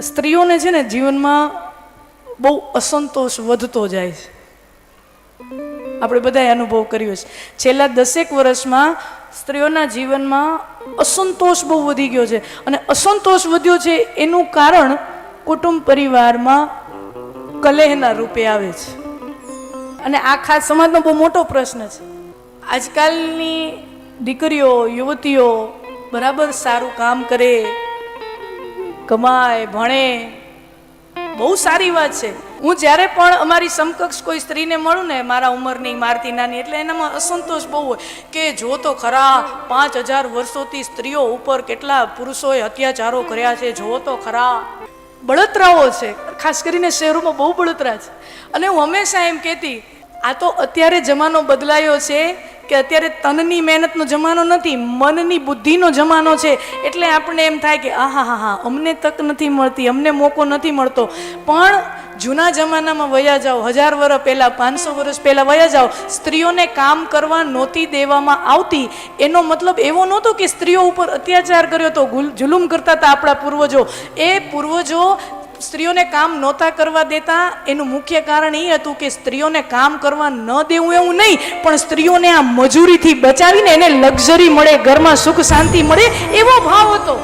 સ્ત્રીઓને છે ને જીવનમાં બહુ અસંતોષ વધતો જાય છે. આપણે બધાએ અનુભવ કર્યો છે. છેલ્લા દસેક વર્ષમાં સ્ત્રીઓના જીવનમાં અસંતોષ બહુ વધી ગયો છે. અને અસંતોષ વધ્યો છે એનું કારણ કુટુંબ પરિવારમાં કલેહના રૂપે આવે છે. અને આ ખાસ સમાજનો બહુ મોટો પ્રશ્ન છે. આજકાલની દીકરીઓ, યુવતીઓ બરાબર સારું કામ કરે કમાય, ભણે. બહુ સારી વાત છે. હું જ્યારે પણ અમારી સમકક્ષ કોઈ સ્ત્રીને મળું ને, મારા ઉંમરની મારતી નાની, એટલે એનામાં અસંતોષ બહુ હોય કે જો તો ખરા પાંચ હજાર વર્ષોથી સ્ત્રીઓ ઉપર કેટલા પુરુષોએ અત્યાચારો કર્યા છે, જો તો ખરા. બળતરાઓ છે. ખાસ કરીને શહેરોમાં બહુ બળતરા છે. અને હું હંમેશા એમ કહેતી, આ તો અત્યારે જમાનો બદલાયો છે કે અત્યારે તનની મહેનતનો જમાનો નથી, મનની બુદ્ધિનો જમાનો છે. એટલે આપણને એમ થાય કે, આહા, હા હા, અમને તક નથી મળતી, અમને મોકો નથી મળતો. પણ જૂના જમાનામાં વયા જાઓ, હજાર વર્ષ પહેલાં, પાંચસો વર્ષ પહેલાં વયા જાઓ, સ્ત્રીઓને કામ કરવા નહોતી દેવામાં આવતી. એનો મતલબ એવો નહોતો કે સ્ત્રીઓ ઉપર અત્યાચાર કર્યો તો જુલુમ કરતા હતા આપણા પૂર્વજો. એ પૂર્વજો સ્ત્રીઓને કામ નહોતા કરવા દેતા. એનું મુખ્ય કારણ એ હતું કે સ્ત્રીઓને કામ કરવા ન દેવું એવું નહીં, પણ સ્ત્રીઓને આ મજૂરીથી બચાવીને એને લક્ઝરી મળે, ઘરમાં સુખ શાંતિ મળે એવો ભાવ હતો.